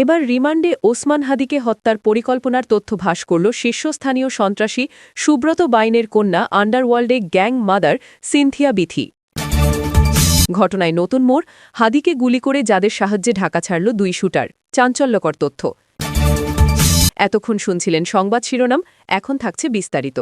এবার রিমান্ডে ওসমান হাদিকে হত্যার পরিকল্পনার তথ্য ভাস করল শীর্ষস্থানীয় সন্ত্রাসী সুব্রত বাইনের কন্যা আন্ডারওয়ার্ল্ডে গ্যাং মাদার সিনথিয়া বিথি। ঘটনায় নতুন মোড়, হাদিকে গুলি করে যাদের সাহায্যে ঢাকা ছাড়ল দুই শুটার। চাঞ্চল্যকর তথ্য। এতক্ষণ শুনছিলেন সংবাদ শিরোনাম, এখন থাকছে বিস্তারিত।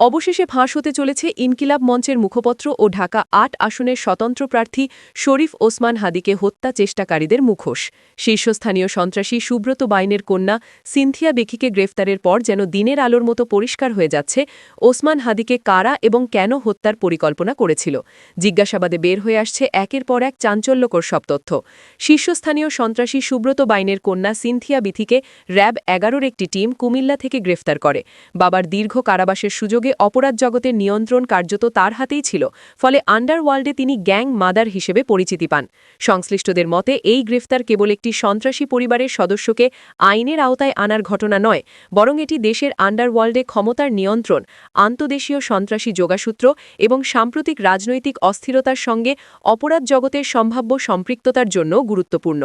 অবশেষে ফাঁস হতে চলেছে ইনকিলাব মঞ্চের মুখপত্র ও ঢাকা আট আসনের স্বতন্ত্র প্রার্থী শরীফ ওসমান হাদিকে হত্যা চেষ্টাকারীদের মুখোশ। শীর্ষস্থানীয় সন্ত্রাসী সুব্রত বাইনের কন্যা সিনথিয়া বেকিকে গ্রেফতারের পর যেন দিনের আলোর মতো পরিষ্কার হয়ে যাচ্ছে ওসমান হাদিকে কারা এবং কেন হত্যার পরিকল্পনা করেছিল। জিজ্ঞাসাবাদে বের হয়ে আসছে একের পর এক চাঞ্চল্যকর সব তথ্য। শীর্ষস্থানীয় সন্ত্রাসী সুব্রত বাইনের কন্যা সিনথিয়া বিথিকে র্যাব এগারোর একটি টিম কুমিল্লা থেকে গ্রেফতার করে। বাবার দীর্ঘ কারাবাসের সুযোগে অপরাধ জগতের নিয়ন্ত্রণ কার্যত তার হাতেই ছিল, ফলে আন্ডারওয়ার্ল্ডে তিনি গ্যাং মাদার হিসেবে পরিচিতি পান। সংশ্লিষ্টদের মতে, এই গ্রেফতার কেবল একটি সন্ত্রাসী পরিবারের সদস্যকে আইনের আওতায় আনার ঘটনা নয়, বরং এটি দেশের আন্ডারওয়ার্ল্ডে ক্ষমতার নিয়ন্ত্রণ, আন্তদেশীয় সন্ত্রাসী যোগাসূত্র এবং সাম্প্রতিক রাজনৈতিক অস্থিরতার সঙ্গে অপরাধ জগতের সম্ভাব্য সম্পৃক্ততার জন্য গুরুত্বপূর্ণ।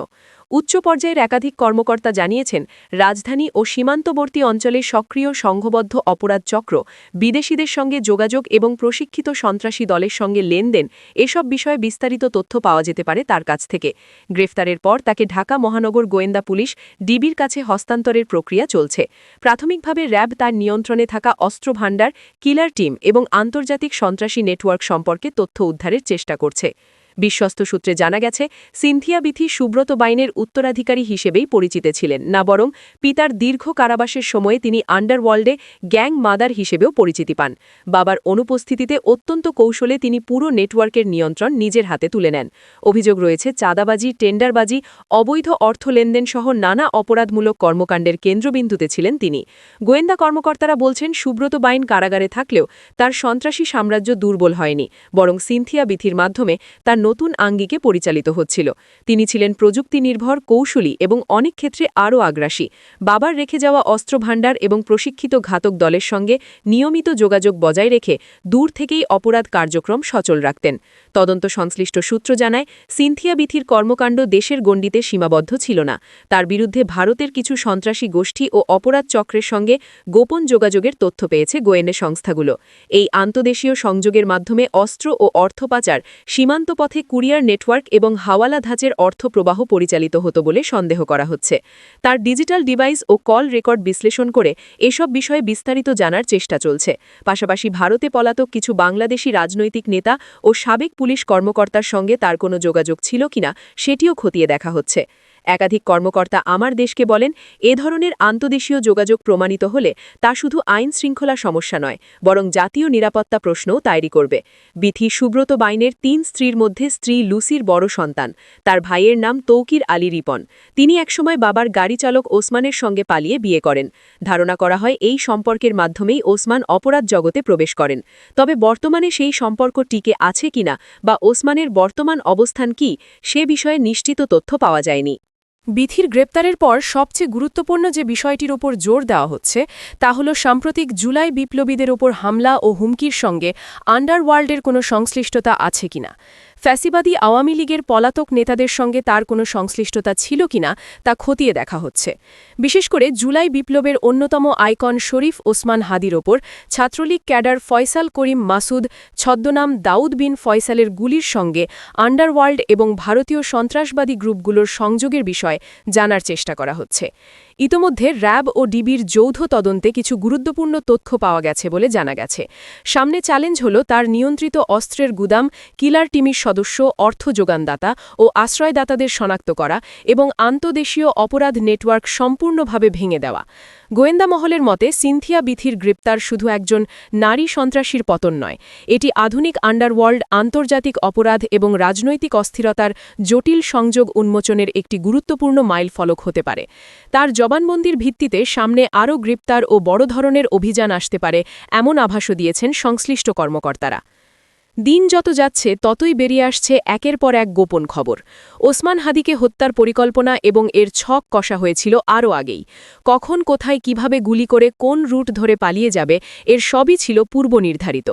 উচ্চ পর্যায়ের একাধিক কর্মকর্তা জানিয়েছেন, রাজধানী ও সীমান্তবর্তী অঞ্চলে সক্রিয় সংঘবদ্ধ অপরাধ চক্র, বিদেশিদের সঙ্গে যোগাযোগ এবং প্রশিক্ষিত সন্ত্রাসী দলের সঙ্গে লেনদেন, এসব বিষয়ে বিস্তারিত তথ্য পাওয়া যেতে পারে তার কাছ থেকে। গ্রেফতারের পর তাকে ঢাকা মহানগর গোয়েন্দা পুলিশ ডিবির কাছে হস্তান্তরের প্রক্রিয়া চলছে। প্রাথমিকভাবে র্যাব তার নিয়ন্ত্রণে থাকা অস্ত্র ভাণ্ডার কিলার টিম এবং আন্তর্জাতিক সন্ত্রাসী নেটওয়ার্ক সম্পর্কে তথ্য উদ্ধারের চেষ্টা করছে। বিশ্বস্ত সূত্রে জানা গেছে, সিনথিয়া বিথি সুব্রত বাইনের উত্তরাধিকারী হিসেবেই পরিচিত ছিলেন। না বরং পিতার দীর্ঘ কারাবাসের সময়ে তিনি আন্ডারওয়ার্ল্ডে গ্যাং মাদার হিসেবেও পরিচিতি পান। বাবার অনুপস্থিতিতে অত্যন্ত কৌশলে তিনি পুরো নেটওয়ার্কের নিয়ন্ত্রণ নিজের হাতে তুলে নেন। অভিযোগ রয়েছে, চাঁদাবাজি, টেন্ডারবাজি, অবৈধ অর্থ লেনদেন সহ নানা অপরাধমূলক কর্মকাণ্ডের কেন্দ্রবিন্দুতে ছিলেন তিনি। গোয়েন্দা কর্মকর্তারা বলছেন, সুব্রত বাইন কারাগারে থাকলেও তার সন্ত্রাসী সাম্রাজ্য দুর্বল হয়নি, বরং সিনথিয়া বিথির মাধ্যমে তার নতুন আঙ্গিকে পরিচালিত হচ্ছিল। তিনি ছিলেন প্রযুক্তি নির্ভর কৌশলী এবং অনেক ক্ষেত্রে আরও আগ্রাসী। বাবার রেখে যাওয়া অস্ত্র ভাণ্ডার এবং প্রশিক্ষিত ঘাতক দলের সঙ্গে নিয়মিত যোগাযোগ বজায় রেখে দূর থেকেই অপরাধ কার্যক্রম সচল রাখতেন। তদন্ত সংশ্লিষ্ট সূত্র জানায়, সিনথিয়া বিথির কর্মকাণ্ড দেশের গণ্ডিতে সীমাবদ্ধ ছিল না। তার বিরুদ্ধে ভারতের কিছু সন্ত্রাসী গোষ্ঠী ও অপরাধ চক্রের সঙ্গে গোপন যোগাযোগের তথ্য পেয়েছে গোয়েন্দা সংস্থাগুলো। এই আন্তদেশীয় সংযোগের মাধ্যমে অস্ত্র ও অর্থ পাচার সীমান্ত পথে কুরিয়ার নেটওয়ার্ক এবং হাওয়ালা ধাঁচের অর্থ প্রবাহ পরিচালিত হতো বলে সন্দেহ করা হচ্ছে। তার ডিজিটাল ডিভাইস ও কল রেকর্ড বিশ্লেষণ করে এসব বিষয়ে বিস্তারিত জানার চেষ্টা চলছে। পাশাপাশি ভারতে পলাতক কিছু বাংলাদেশি রাজনৈতিক নেতা ও সাবেক পুলিশ কর্মকর্তার সঙ্গে তার কোনো যোগাযোগ ছিল কিনা সেটিও খতিয়ে দেখা হচ্ছে। একাধিক কর্মকর্তা আমার দেশকে বলেন, এ ধরনের আন্তদেশীয় যোগাযোগ প্রমাণিত হলে তা শুধু আইন শৃঙ্খলা সমস্যা নয়, বরং জাতীয় নিরাপত্তা প্রশ্নও তৈরি করবে। বিথি সুব্রত বাইনের তিন স্ত্রীর মধ্যে স্ত্রী লুসির বড় সন্তান। তার ভাইয়ের নাম তৌকির আলী রিপন। তিনি একসময় বাবার গাড়ি চালক ওসমানের সঙ্গে পালিয়ে বিয়ে করেন। ধারণা করা হয়, এই সম্পর্কের মাধ্যমেই ওসমান অপরাধ জগতে প্রবেশ করেন। তবে বর্তমানে সেই সম্পর্ক টিকে আছে কিনা বা ওসমানের বর্তমান অবস্থান কি, সে বিষয়ে নিশ্চিত তথ্য পাওয়া যায়নি। বিথির গ্রেপ্তারের পর সবচেয়ে গুরুত্বপূর্ণ যে বিষয়টির ওপর জোর দেওয়া হচ্ছে, তা হল সাম্প্রতিক জুলাই বিপ্লবীদের ওপর হামলা ও হুমকির সঙ্গে আন্ডারওয়ার্ল্ডের কোনো সংশ্লিষ্টতা আছে কিনা। ফ্যাসিবাদী আওয়ামী লীগের পলাতক নেতাদের সঙ্গে তার কোনো সংশ্লিষ্টতা ছিল কিনা তা খতিয়ে দেখা হচ্ছে। বিশেষ করে জুলাই বিপ্লবের অন্যতম আইকন শরীফ ওসমান হাদির ওপর ছাত্রলীগ ক্যাডার ফয়সাল করিম মাসুদ, ছদ্মনাম দাউদ বিন ফয়সালের গুলির সঙ্গে আন্ডারওয়ার্ল্ড এবং ভারতীয় সন্ত্রাসবাদী গ্রুপগুলোর সংযোগের বিষয় জানার চেষ্টা করা হচ্ছে। ইতোমধ্যে র্যাব ও ডিবির যৌথ তদন্তে কিছু গুরুত্বপূর্ণ তথ্য পাওয়া গেছে বলে জানা গেছে। সামনে চ্যালেঞ্জ হল তার নিয়ন্ত্রিত অস্ত্রের গুদাম, কিলার টিমির সদস্য, অর্থ যোগানদাতা ও আশ্রয়দাতাদের শনাক্ত করা এবং আন্তদেশীয় অপরাধ নেটওয়ার্ক সম্পূর্ণভাবে ভেঙে দেওয়া। গোয়েন্দা মহলের মতে, সিনথিয়া বিথির গ্রেপ্তার শুধু একজন নারী সন্ত্রাসীর পতন নয়। এটি আধুনিক আন্ডারওয়ার্ল্ড, আন্তর্জাতিক অপরাধ এবং রাজনৈতিক অস্থিরতার জটিল সংযোগ উন্মোচনের একটি গুরুত্বপূর্ণ মাইল ফলক হতে পারে। তার জবানবন্দির ভিত্তিতে সামনে আরও গ্রেপ্তার ও বড় ধরনের অভিযান আসতে পারে, এমন আভাসও দিয়েছেন সংশ্লিষ্ট কর্মকর্তারা। দিন যত যাচ্ছে, ততই বেরিয়ে আসছে একের পর এক গোপন খবর। ওসমান হাদিকে হত্যার পরিকল্পনা এবং এর ছক কষা হয়েছিল আরও আগেই। কখন, কোথায়, কীভাবে গুলি করে কোন রুট ধরে পালিয়ে যাবে, এর সবই ছিল পূর্ব নির্ধারিত।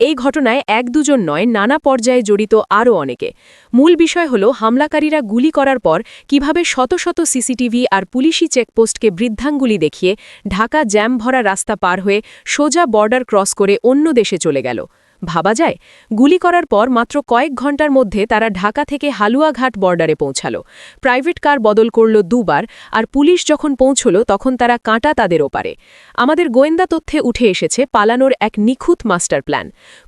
এই ঘটনায় এক দুজন নয়, নানা পর্যায়ে জড়িত আরও অনেকে। মূল বিষয় হল, হামলাকারীরা গুলি করার পর কীভাবে শত শত সিসিটিভি আর পুলিশি চেকপোস্টকে বৃদ্ধাঙ্গুলি দেখিয়ে ঢাকা জ্যাম ভরা রাস্তা পার হয়ে সোজা বর্ডার ক্রস করে অন্য দেশে চলে গেল। ভাবা যায়, গুলি করার পর মাত্র কয়েক ঘণ্টার মধ্যে তারা ঢাকা থেকে হালুয়াঘাট বর্ডারে পৌঁছাল। প্রাইভেট কার বদল করল দুবার আর পুলিশ যখন পৌঁছল তখন তারা কাঁটা তাদের ওপারে। আমাদের গোয়েন্দা তথ্যে উঠে এসেছে পালানোর এক নিখুঁত মাস্টার প্ল্যান।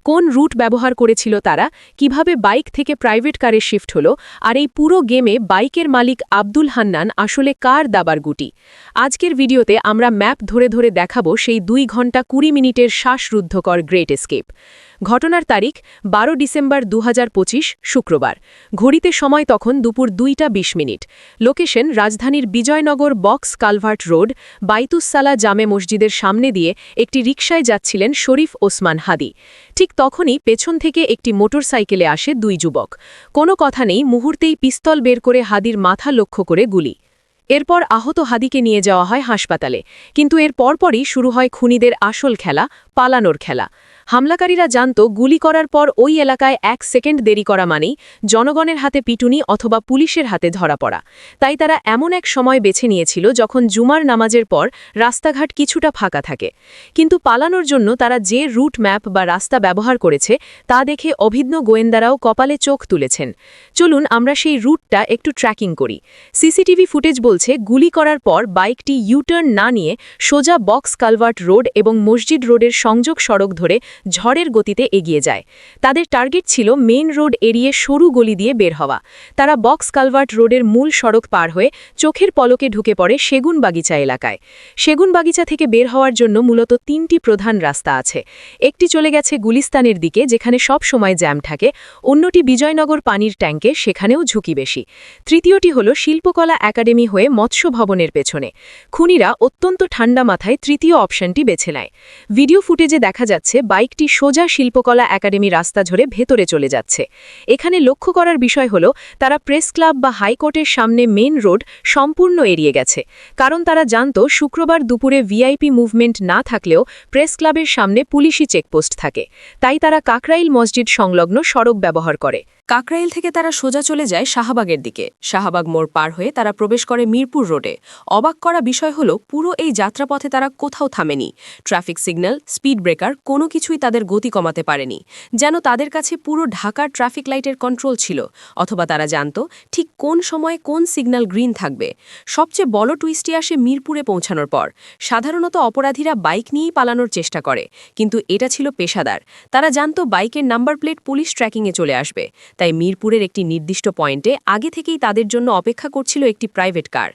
কোন রুট ব্যবহার করেছিল তারা, কীভাবে বাইক থেকে প্রাইভেট কারে শিফট হলো আর এই পুরো গেমে বাইকের মালিক আব্দুল হান্নান আসলে কার দাবার গুটি। আজকের ভিডিওতে আমরা ম্যাপ ধরে ধরে দেখাবো সেই দুই ঘণ্টা কুড়ি মিনিটের শ্বাসরুদ্ধকর গ্রেট এস্কেপ। ঘটনার তারিখ বারো ডিসেম্বর দু হাজার পঁচিশ, শুক্রবার। ঘড়িতে সময় তখন দুপুর দুইটা বিশ মিনিট। লোকেশন রাজধানীর Bijoynagar box culvert road Baitussalam Jame মসজিদের সামনে দিয়ে একটি রিকশায় যাচ্ছিলেন শরীফ ওসমান হাদি। ঠিক তখনই পেছন থেকে একটি মোটরসাইকেলে আসে দুই যুবক। কোনো কথা নেই, মুহূর্তেই পিস্তল বের করে হাদির মাথা লক্ষ্য করে গুলি। এরপর আহত হাদিকে নিয়ে যাওয়া হয় হাসপাতালে। কিন্তু এর পরপরই শুরু হয় খুনিদের আসল খেলা, পালানোর খেলা। হামলাকারীরা জানত গুলি করার পর ওই এলাকায় এক সেকেন্ড দেরি করা মানেই জনগণের হাতে পিটুনি অথবা পুলিশের হাতে ধরা পড়া। তাই তারা এমন এক সময় বেছে নিয়েছিল যখন জুমার নামাজের পর রাস্তাঘাট কিছুটা ফাঁকা থাকে। কিন্তু পালানোর জন্য তারা যে রুট ম্যাপ বা রাস্তা ব্যবহার করেছে, তা দেখে অভিজ্ঞ গোয়েন্দারাও কপালে চোখ তুলেছেন। চলুন আমরা সেই রুটটা একটু ট্র্যাকিং করি। সিসিটিভি ফুটেজ বলছে গুলি করার পর বাইকটি ইউটার্ন না নিয়ে সোজা বক্স কালভার্ট রোড এবং মসজিদ রোডের সংযোগ সড়ক ধরে ঝড়ের গতিতে এগিয়ে যায়। তাদের টার্গেট ছিল মেইন রোড এড়িয়ে সরু গলি দিয়ে বের হওয়া। তারা বক্স কালভার্ট রোডের মূল সড়ক পার হয়ে চোখের পলকে ঢুকে পড়ে সেগুন বাগিচা এলাকায়। সেগুন বাগিচা থেকে বের হওয়ার জন্য মূলত তিনটি প্রধান রাস্তা আছে। একটি চলে গেছে গুলিস্তানের দিকে, যেখানে সব সময় জ্যাম থাকে। অন্যটি বিজয়নগর পানির ট্যাঙ্কে, সেখানেও ঝুঁকি বেশি। তৃতীয়টি হল শিল্পকলা একাডেমি হয়ে মৎস্য ভবনের পেছনে। খুনিরা অত্যন্ত ঠান্ডা মাথায় তৃতীয় অপশনটি বেছে নেয়। ভিডিও ফুটেজে দেখা যাচ্ছে বাইকটি সোজা শিল্পকলা একাডেমি রাস্তা ঝরে ভেতরে চলে যাচ্ছে। এখানে লক্ষ্য করার বিষয় হল, তারা প্রেস ক্লাব বা হাইকোর্টের সামনে মেন রোড সম্পূর্ণ এড়িয়ে গেছে। কারণ তারা জানত, শুক্রবার দুপুরে ভিআইপি মুভমেন্ট না থাকলেও প্রেস ক্লাবের সামনে পুলিশি চেকপোস্ট থাকে। তাই তারা কাকরাইল মসজিদ সংলগ্ন সড়ক ব্যবহার করে। কাকরাইল থেকে তারা সোজা চলে যায় শাহবাগের দিকে। শাহবাগ মোড় পার হয়ে তারা প্রবেশ করে মিরপুর রোডে। অবাক করা বিষয় হল, পুরো এই যাত্রাপথে তারা কোথাও থামেনি। ট্রাফিক সিগন্যাল, স্পিড ব্রেকার, কোনো কিছুই তাদের গতি কমাতে পারেনি। যেন তাদের কাছে পুরো ঢাকার ট্রাফিক লাইটের কন্ট্রোল ছিল, অথবা তারা জানত ঠিক কোন সময়ে কোন সিগন্যাল গ্রিন থাকবে। সবচেয়ে বড় টুইস্টে আসে মিরপুরে পৌঁছানোর পর। সাধারণত অপরাধীরা বাইক নিয়েই পালানোর চেষ্টা করে, কিন্তু এটা ছিল পেশাদার। তারা জানত বাইকের নাম্বার প্লেট পুলিশ ট্র্যাকিংয়ে চলে আসবে। তাই মিরপুরের একটি নির্দিষ্ট পয়েন্টে আগে থেকেই তাদের জন্য অপেক্ষা করছিল একটি প্রাইভেট কার।